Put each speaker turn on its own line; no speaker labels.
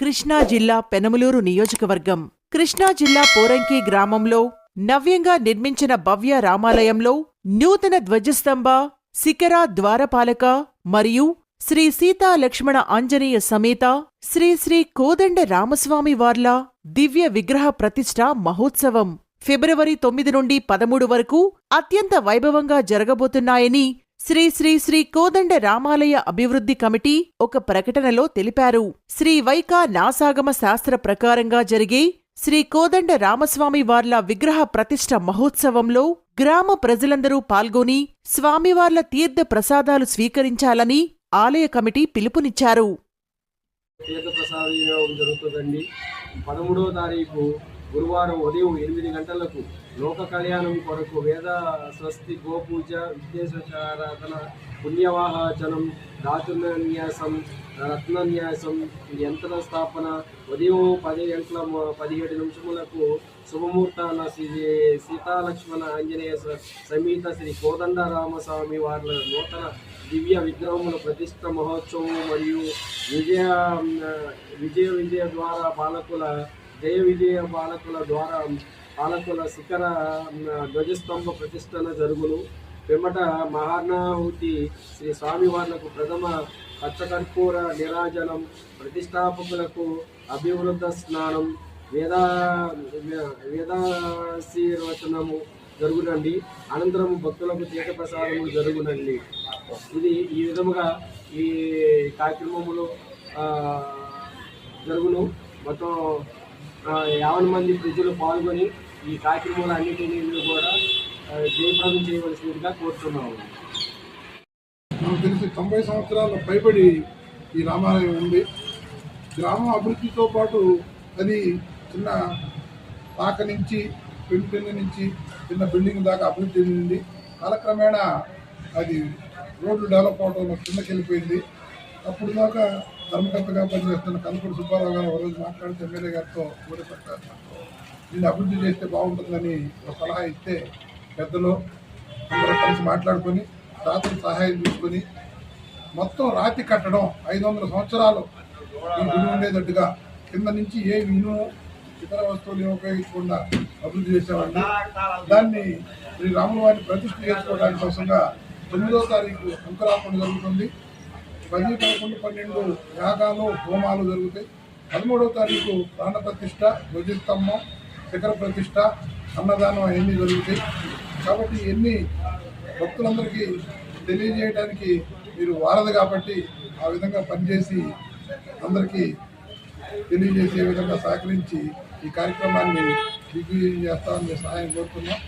కృష్ణా జిల్లా పెనమలూరు నియోజకవర్గం. కృష్ణా జిల్లా పోరంకి గ్రామంలో నవ్యంగా నిర్మించిన భవ్య రామాలయంలో నూతన ధ్వజస్తంభ శిఖర ద్వారపాలక మరియు శ్రీ సీతా లక్ష్మణ ఆంజనేయ సమేత శ్రీ శ్రీ కోదండ రామస్వామి వార్ల దివ్య విగ్రహ ప్రతిష్ఠ మహోత్సవం. ఫిబ్రవరి తొమ్మిది నుండి పదమూడు వరకు అత్యంత వైభవంగా జరగబోతున్నాయని శ్రీ శ్రీ శ్రీ కోదండ రామాలయ అభివృద్ధి కమిటీ ఒక ప్రకటనలో తెలిపారు. శ్రీ వైకా నాసాగమ శాస్త్ర ప్రకారంగా జరిగే శ్రీ కోదండ రామస్వామి వార్ల విగ్రహ ప్రతిష్ఠ మహోత్సవంలో గ్రామ ప్రజలందరూ పాల్గొని స్వామివార్ల తీర్థ ప్రసాదాలు స్వీకరించాలని ఆలయ కమిటీ పిలుపునిచ్చారు.
తీర్థ ప్రసాద వినియోగం జరుగుతుందండి. పదమూడవ తారీఖు గురువారం ఉదయం ఎనిమిది గంటలకు లోక కళ్యాణం కొరకు వేద స్వస్తి గోపూజ విఘ్నేశ్వరారాధన పుణ్యవాహాచనం ధాతున్యాసం రత్నన్యాసం యంత్ర స్థాపన ఉదయం పది గంటల పదిహేడు నిమిషములకు శుభముహూర్తాన శ్రీ సీతాలక్ష్మణ ఆంజనేయ సమేత శ్రీ కోదండరామస్వామి వారి నూతన దివ్య విగ్రహముల ప్రతిష్ట మహోత్సవం మరియు విజయ విజయ విజయ ద్వారా పాలకుల జయ విజయ పాలకుల ద్వారా పాలకుల శిఖర ధ్వజస్తంభ ప్రతిష్టన జరుగును. పిమ్మట మహానాహుతి శ్రీ స్వామివార్లకు ప్రథమ పచ్చకర్పూర నిరాజనం ప్రతిష్టాపకులకు అభివృద్ధ స్నానం వేదా వేదాశీర్వచనము జరుగునండి. అనంతరం భక్తులకు తీర్థ ప్రసాదము జరుగునండి. ఇది ఈ విధముగా ఈ కార్యక్రమములు జరుగును. మొత్తం యావన్ మంది ప్రజలు పాల్గొని ఈ కార్యక్రమాలు అన్నిటినీ కూడా జయప్రదం చేయవలసిందిగా కోరుతున్నాము.
నాకు తెలిసి తొంభై సంవత్సరాల పైబడి ఈ రామాలయం ఉంది. గ్రామం అభివృద్ధితో పాటు అది చిన్న పాక నుంచి పెంపుని నుంచి చిన్న బిల్డింగ్ దాకా అభివృద్ధి చెందింది. కాలక్రమేణా అది రోడ్లు డెవలప్ అవడంలో కిందకి వెళ్ళిపోయింది అప్పుడు దాకా ధర్మకర్తగా పనిచేస్తున్న కందుకూరు సుబ్బారావు గారు ఒక రోజు మాట్లాడితే ఎమ్మెల్యే గారితో ఊరిపెట్టారు దీన్ని అభివృద్ధి చేస్తే బాగుంటుందని ఒక సలహా ఇస్తే పెద్దలు అందరూ కలిసి మాట్లాడుకొని రాత్రి సహాయం తీసుకొని మొత్తం రాతి కట్టడం ఐదు వందల సంవత్సరాలు ఈ గుడి ఉండేటట్టుగా కింద నుంచి ఏ ఇనుము ఇతర వస్తువులు ఉపయోగించకుండా అభివృద్ధి చేసేవాడిని దాన్ని శ్రీ రాముల వారిని ప్రతిష్ఠ చేసుకోవడానికి కోసంగా తొమ్మిదో తారీఖు అంకురార్పణ జరుగుతుంది. పది పదకొండు పన్నెండు యాగాలు హోమాలు జరుగుతాయి. పదమూడవ తారీఖు ప్రాణ ప్రతిష్ట ధ్వజస్తంభం శిఖర ప్రతిష్ట అన్నదానం అవన్నీ జరుగుతాయి. కాబట్టి ఇవన్నీ భక్తులందరికీ తెలియజేయడానికి మీరు వారదు కాబట్టి ఆ విధంగా పనిచేసి అందరికీ తెలియజేసే విధంగా సహకరించి ఈ కార్యక్రమాన్ని దిగ్విజయం చేస్తామని సహాయం కోరుతున్నాం.